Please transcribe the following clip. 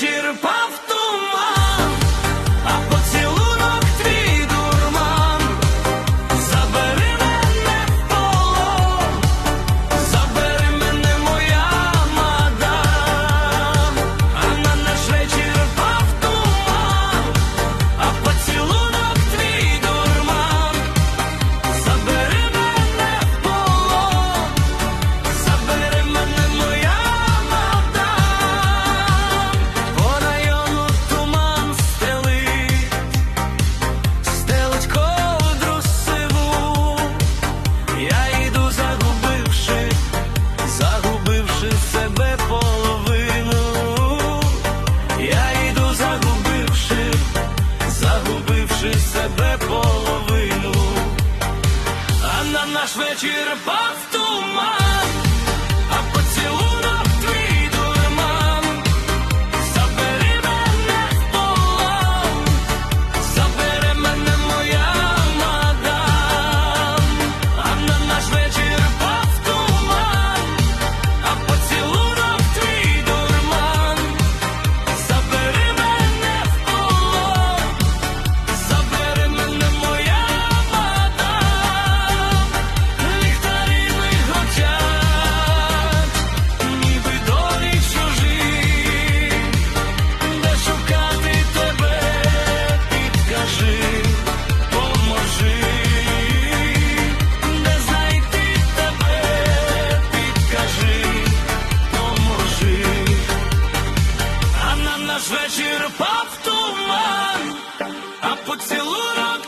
черпав туман. віддавши себе половину, а на наш вечір пав. Весь вечір пав туман, а поцілунок